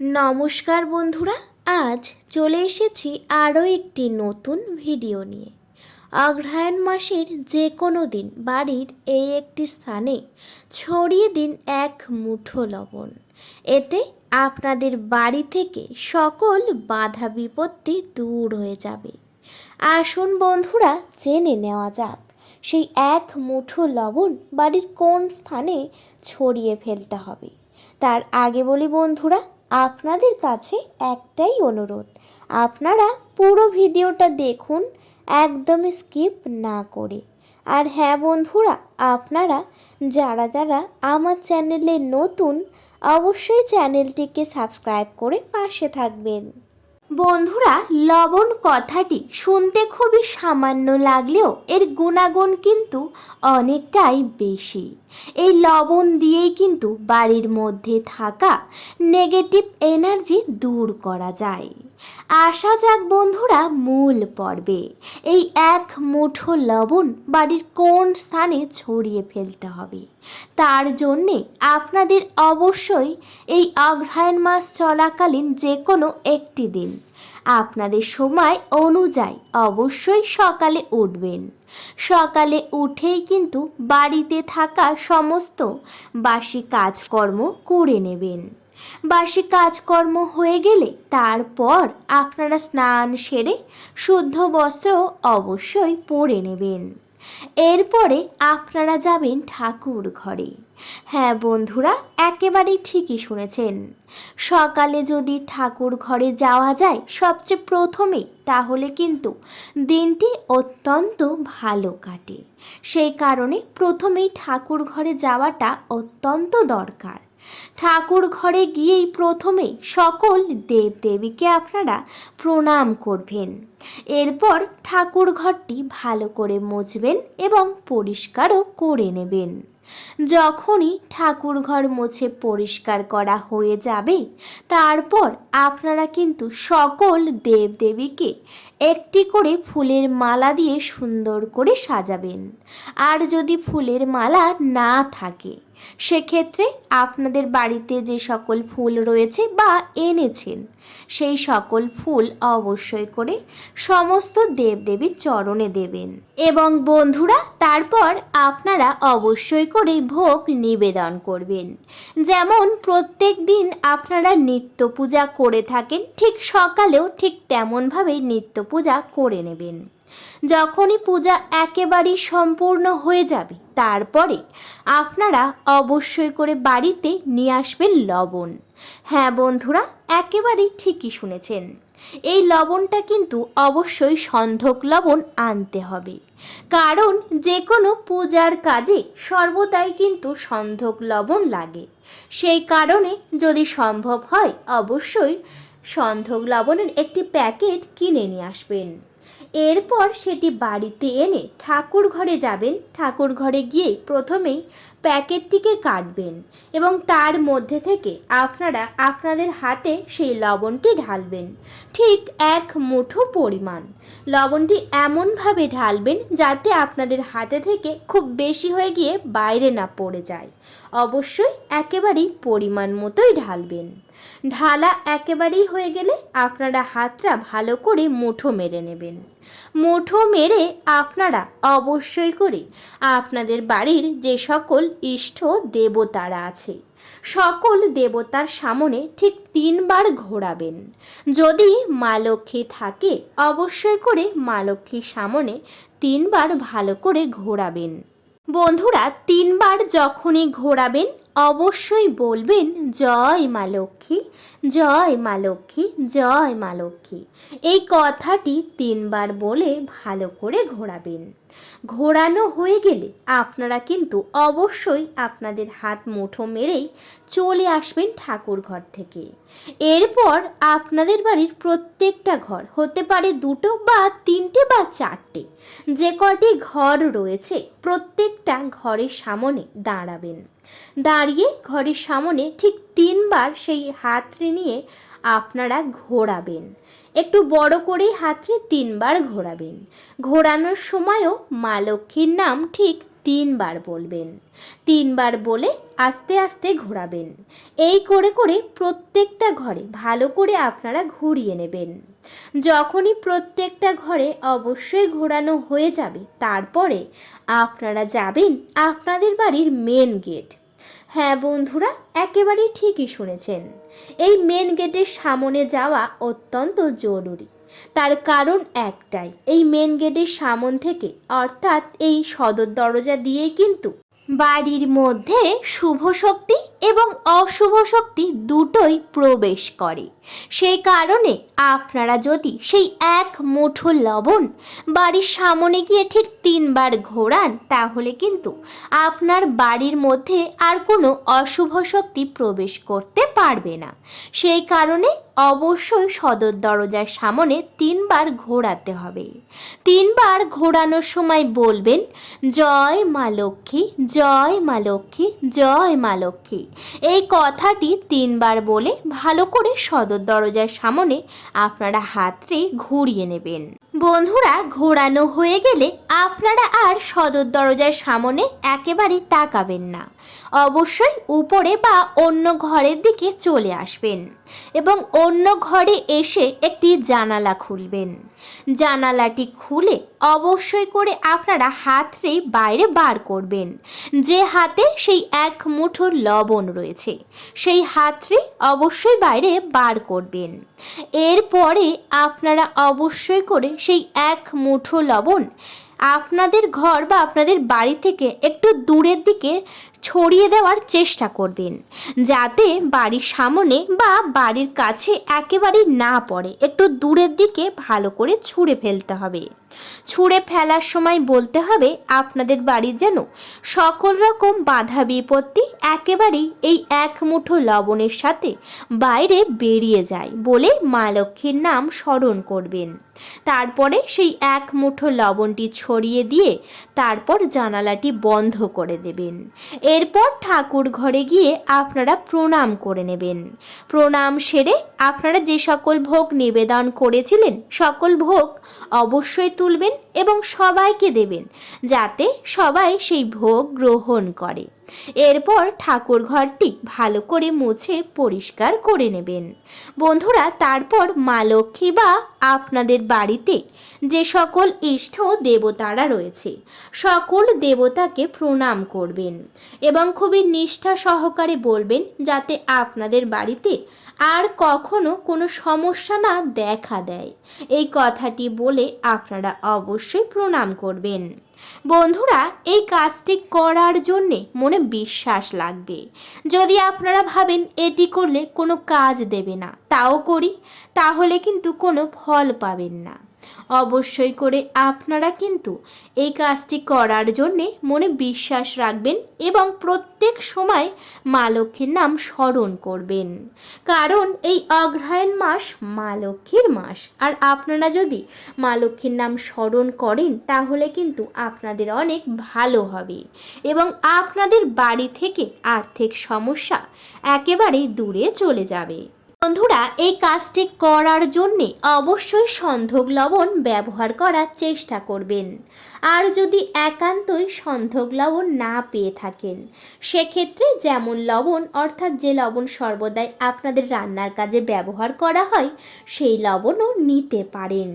নমস্কার বন্ধুরা, আজ চলে এসেছি আরও একটি নতুন ভিডিও নিয়ে। অগ্রহায়ণ মাসের যে কোনো দিন বাড়ির এই একটি স্থানে ছড়িয়ে দিন এক মুঠো লবণ। এতে আপনাদের বাড়ি থেকে সকল বাধা বিপত্তি দূর হয়ে যাবে। আসুন বন্ধুরা, জেনে নেওয়া যাক, সেই এক মুঠো লবণ বাড়ির কোন স্থানে ছড়িয়ে ফেলতে হবে। তার আগে বলি বন্ধুরা আপনাদের কাছে একটাই অনুরোধ, আপনারা পুরো ভিডিওটা দেখুন, একদমই স্কিপ না করে। আর হ্যাঁ বন্ধুরা, আপনারা যারা যারা আমার চ্যানেলে নতুন, অবশ্যই চ্যানেলটিকে সাবস্ক্রাইব করে পাশে থাকবেন। বন্ধুরা, লবণ কথাটি শুনতে খুবই সামান্য লাগলেও এর গুণাগুণ কিন্তু অনেকটাই বেশি। এই লবণ দিয়েই কিন্তু বাড়ির মধ্যে থাকা নেগেটিভ এনার্জি দূর করা যায়। আসা যাক বন্ধুরা মূল পর্বে। এই এক মুঠো লবণ বাড়ির কোন স্থানে ছড়িয়ে ফেলতে হবে? তার জন্যে আপনাদের অবশ্যই এই অগ্রহায়ণ মাস চলাকালীন যে কোনো একটি দিন। আপনাদের সময় অনুযায়ী অবশ্যই সকালে উঠবেন। সকালে উঠেই কিন্তু বাড়িতে থাকা সমস্ত বাসি কাজকর্ম করে নেবেন। বাসি কাজকর্ম হয়ে গেলে তারপর আপনারা স্নান সেরে শুদ্ধ বস্ত্র অবশ্যই পরে নেবেন। এরপরে আপনারা যাবেন ঠাকুর ঘরে। হ্যাঁ বন্ধুরা, একেবারেই ঠিকই শুনেছেন। সকালে যদি ঠাকুর ঘরে যাওয়া যায় সবচেয়ে প্রথমে, তাহলে কিন্তু দিনটি অত্যন্ত ভালো কাটে। সেই কারণে প্রথমেই ঠাকুর ঘরে যাওয়াটা অত্যন্ত দরকার। ঠাকুর ঘরে গিয়েই প্রথমে সকল দেবদেবীকে আপনারা প্রণাম করবেন। এরপর ঠাকুর ঘরটি ভালো করে মুছবেন এবং পরিষ্কারও করে নেবেন। যখনই ঠাকুর ঘর মুছে পরিষ্কার করা হয়ে যাবে, তারপর আপনারা কিন্তু সকল দেবদেবীকে একটি করে ফুলের মালা দিয়ে সুন্দর করে সাজাবেন। আর যদি ফুলের মালা না থাকে সেক্ষেত্রে আপনাদের বাড়িতে যে সকল ফুল রয়েছে বা এনেছেন, সেই সকল ফুল অবশ্যই করে সমস্ত দেবদেবীর চরণে দেবেন। এবং বন্ধুরা, তারপর আপনারা অবশ্যই করে ভোগ নিবেদন করবেন। যেমন প্রত্যেক দিন আপনারা নিত্য পূজা করে থাকেন, ঠিক সকালেও ঠিক তেমনভাবেই নিত্য পূজা করে নেবেন। যখনই পূজা একেবারেই সম্পূর্ণ হয়ে যাবে, তারপরে আপনারা অবশ্যই করে বাড়িতে নিয়ে আসবেন লবণ। হ্যাঁ বন্ধুরা, একেবারেই ঠিকই শুনেছেন। এই লবণটা কিন্তু অবশ্যই সন্ধক লবণ আনতে হবে। কারণ যে কোনো পূজার কাজে সর্বদাই কিন্তু সন্ধক লবণ লাগে। সেই কারণে যদি সম্ভব হয়, অবশ্যই সন্ধক লবণের একটি প্যাকেট কিনে নিয়ে আসবেন। এরপর সেটি বাড়িতে এনে ঠাকুর ঘরে যাবেন। ঠাকুর ঘরে গিয়ে প্রথমেই প্যাকেটটিকে কাটবেন এবং তার মধ্যে থেকে আপনারা আপনাদের হাতে সেই লবণটি ঢালবেন। ঠিক এক মুঠো পরিমাণ। লবণটি এমনভাবে ঢালবেন যাতে আপনাদের হাতে থেকে খুব বেশি হয়ে গিয়ে বাইরে না পড়ে যায়। অবশ্যই একেবারেই পরিমাণ মতোই ঢালবেন। ঢালা একেবারেই হয়ে গেলে আপনারা হাতটা ভালো করে মুঠো মেরে নেবেন। মুঠো মেরে আপনারা অবশ্যই করে। আপনাদের বাড়ির যে সকল ইষ্ট দেবতারা আছে, সকল দেবতার সামনে ঠিক তিনবার ঘোরাবেন। যদি মা লক্ষ্মী থাকে, অবশ্যই করে মা লক্ষ্মীর সামনে তিনবার ভালো করে ঘোরাবেন। বন্ধুরা, তিনবার যখনই ঘোরাবেন, অবশ্যই বলবেন, জয় মা লক্ষ্মী, জয় মা লক্ষ্মী, জয় মা লক্ষ্মী। এই কথাটি তিনবার বলে ভালো করে ঘোরাবেন। ঘোরানো হয়ে গেলে আপনারা কিন্তু অবশ্যই আপনাদের হাত মুঠো মেরেই চলে আসবেন ঠাকুর ঘর থেকে। এরপর আপনাদের বাড়ির প্রত্যেকটা ঘর, হতে পারে দুটো বা তিনটে বা চারটে, যে কটি ঘর রয়েছে প্রত্যেকটা ঘরের সামনে দাঁড়াবেন। দাঁড়িয়ে ঘরের সামনে ঠিক তিনবার সেই হাতরে নিয়ে আপনারা ঘোরাবেন। একটু বড় করেই হাতরে তিনবার ঘোরাবেন। ঘোরানোর সময়ও মা লক্ষ্মীর নাম ঠিক তিনবার বলবেন। তিনবার বলে আস্তে আস্তে ঘোরাবেন। এই করে করে প্রত্যেকটা ঘরে ভালো করে আপনারা ঘুরিয়ে নেবেন। যখনই প্রত্যেকটা ঘরে অবশ্যই ঘোরানো হয়ে যাবে, তারপরে আপনারা যাবেন আপনাদের বাড়ির মেন গেট হ্যাঁ বন্ধুরা, একেবারেই ঠিকই শুনেছেন। এই মেন গেটের সামনে যাওয়া অত্যন্ত জরুরি। তার কারণ একটাই, এই মেন গেটের সামন থেকে, অর্থাৎ এই সদর দরজা দিয়েই কিন্তু। বাড়ির মধ্যে শুভ শক্তি এবং অশুভ শক্তি দুটোই প্রবেশ করে। সেই কারণে আপনারা যদি সেই এক মুঠো লবণ বাড়ির সামনে গিয়ে ঠিক তিনবার ঘোরান, তাহলে কিন্তু আপনার বাড়ির মধ্যে আর কোনো অশুভ শক্তি প্রবেশ করতে পারবে না। সেই কারণে অবশ্যই সদর দরজার সামনে তিনবার ঘোরাতে হবে। তিনবার ঘোরানোর সময় বলবেন, জয় মা লক্ষ্মী, জয় মা লক্ষ্মী, জয় মা লক্ষ্মী। এই কথাটি তিনবার বলে ভালো করে সদর দরজার সামনে আপনারা হাতরে ঘুরিয়ে নেবেন। বন্ধুরা, ঘোরানো হয়ে গেলে আপনারা আর সদর দরজার সামনে একেবারে তাকাবেন না। অবশ্যই উপরে বা অন্য ঘরের দিকে চলে আসবেন এবং অন্য ঘরে এসে একটি জানালা খুলবেন। জানালাটি খুলে অবশ্যই করে আপনারা হাতরে বাইরে বার করবেন। যে হাতে সেই এক মুঠো লবণ রয়েছে, সেই হাতরে অবশ্যই বাইরে বার করবেন। এরপরে আপনারা অবশ্যই করে সেই এক মুঠো লবণ আপনাদের ঘর বা আপনাদের বাড়ি থেকে একটু দূরের দিকে ছড়িয়ে দেওয়ার চেষ্টা করবেন। যাতে বাড়ির সামনে বা বাড়ির কাছে একেবারেই না পড়ে। একটু দূরের দিকে ভালো করে ছুঁড়ে ফেলতে হবে। ছুঁড়ে ফেলার সময় বলতে হবে আপনাদের বাড়ির যেন সকল রকম বাধা বিপত্তি একেবারেই এই এক মুঠো লবণের সাথে বাইরে বেরিয়ে যায় বলে মা লক্ষ্মীর নাম স্মরণ করবেন। তারপরে সেই এক মুঠো লবণটি ছড়িয়ে দিয়ে তারপর জানালাটি বন্ধ করে দেবেন। এরপর ঠাকুর ঘরে গিয়ে আপনারা প্রণাম করে নেবেন। প্রণাম সেরে আপনারা যে সকল ভোগ নিবেদন করেছিলেন, সকল ভোগ অবশ্যই তুলবেন এবং সবাইকে দেবেন, যাতে সবাই সেই ভোগ গ্রহণ করে। এরপর ঠাকুর ঘরটি ভালো করে মুছে পরিষ্কার করে নেবেন। বন্ধুরা, তারপর মা লক্ষ্মী বা আপনাদের বাড়িতে যে সকল ইষ্ট দেবতারা রয়েছে, সকল দেবতাকে প্রণাম করবেন এবং খুবই নিষ্ঠা সহকারে বলবেন যাতে আপনাদের বাড়িতে আর কখনো কোনো সমস্যা না দেখা দেয়। এই কথাটি বলে আপনারা অবশ্যই প্রণাম করবেন। বন্ধুরা, এই কাজটি করার জন্যে মনে বিশ্বাস লাগবে। যদি আপনারা ভাবেন এটি করলে কোনো কাজ দেবে না, তাও করি, তাহলে কিন্তু কোনো ফল পাবেন না। অবশ্যই করে আপনারা কিন্তু এই কাজটি করার জন্যে মনে বিশ্বাস রাখবেন এবং প্রত্যেক সময় মা লক্ষ্মীর নাম স্মরণ করবেন। কারণ এই অগ্রহায়ণ মাস মা লক্ষ্মীর মাস। আর আপনারা যদি মা লক্ষ্মীর নাম স্মরণ করেন, তাহলে কিন্তু আপনাদের অনেক ভালো হবে এবং আপনাদের বাড়ি থেকে আর্থিক সমস্যা একেবারেই দূরে চলে যাবে। বন্ধুরা, এই কাজটি করার জন্যে অবশ্যই সন্ধক লবণ ব্যবহার করার চেষ্টা করবেন। আর যদি একান্তই সন্ধক লবণ না পেয়ে থাকেন, সেক্ষেত্রে যেমন লবণ, অর্থাৎ যে লবণ সর্বদাই আপনাদের রান্নার কাজে ব্যবহার করা হয়, সেই লবণও নিতে পারেন।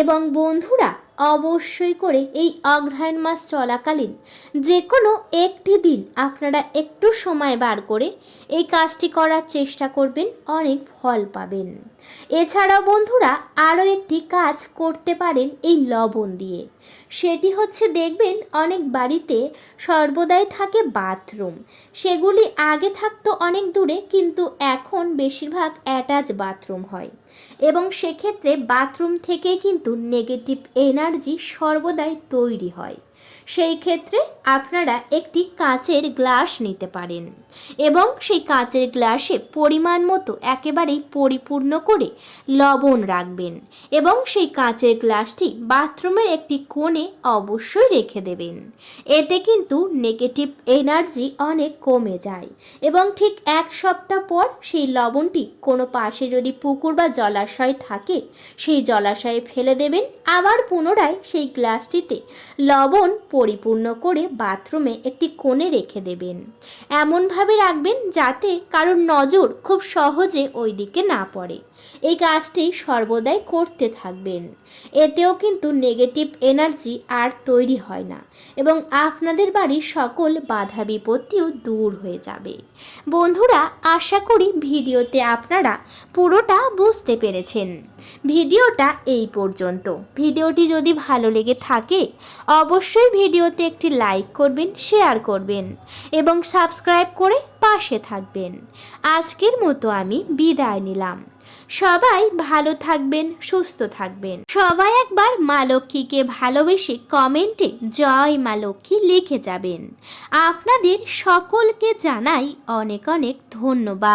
এবং বন্ধুরা অবশ্যই করে এই অগ্রহায়ণ মাস চলাকালীন যে কোনো একটি দিন আপনারা একটু সময় বার করে এই কাজটি করার চেষ্টা করবেন, অনেক ফল পাবেন। এছাড়াও বন্ধুরা, আরও একটি কাজ করতে পারেন এই লবণ দিয়ে। সেটি হচ্ছে দেখবেন, অনেক বাড়িতে সর্বদাই থাকে বাথরুম। সেগুলি আগে থাকতো অনেক দূরে, কিন্তু এখন বেশিরভাগ অ্যাটাচ বাথরুম হয়। এবং সেক্ষেত্রে বাথরুম থেকে কিন্তু নেগেটিভ এনার্জি সর্বদাই তৈরি হয়। সেই ক্ষেত্রে আপনারা একটি কাঁচের গ্লাস নিতে পারেন। এবং সেই কাঁচের গ্লাসে পরিমাণ মতো একেবারেই পরিপূর্ণ করে লবণ রাখবেন এবং সেই কাঁচের গ্লাসটি বাথরুমের একটি কোণে অবশ্যই রেখে দেবেন। এতে কিন্তু নেগেটিভ এনার্জি অনেক কমে যায় এবং ঠিক এক সপ্তাহ পর সেই লবণটি কোনো পাশে যদি পুকুর বা জলাশয় থাকে, সেই জলাশয়ে ফেলে দেবেন। আবার পুনরায় সেই গ্লাসটিতে লবণ পরিপূর্ণ করে বাথরুমে একটি কোণে রেখে দেবেন। এমনভাবে রাখবেন যাতে কারোর নজর খুব সহজে ওই দিকে না পড়ে। এই কাজটি সর্বদাই করতে থাকবেন। এতেও কিন্তু নেগেটিভ এনার্জি আর তৈরি হয় না এবং আপনাদের বাড়ির সকল বাধা বিপত্তিও দূর হয়ে যাবে। বন্ধুরা, আশা করি ভিডিওতে আপনারা পুরোটা বুঝতে পেরেছেন। ভিডিওটা এই পর্যন্ত। ভিডিওটি যদি ভালো লেগে থাকে, অবশ্যই ভিডিওতে একটি লাইক করবেন শেয়ার করবেন এবং সাবস্ক্রাইব করে পাশে থাকবেন। আজকের মতো আমি বিদায় নিলাম। সবাই ভালো থাকবেন, সুস্থ থাকবেন। সবাই একবার মা লক্ষ্মীকে ভালোবেসে কমেন্টে জয় মা লক্ষ্মী লিখে যাবেন। আপনাদের সকলকে জানাই অনেক অনেক ধন্যবাদ।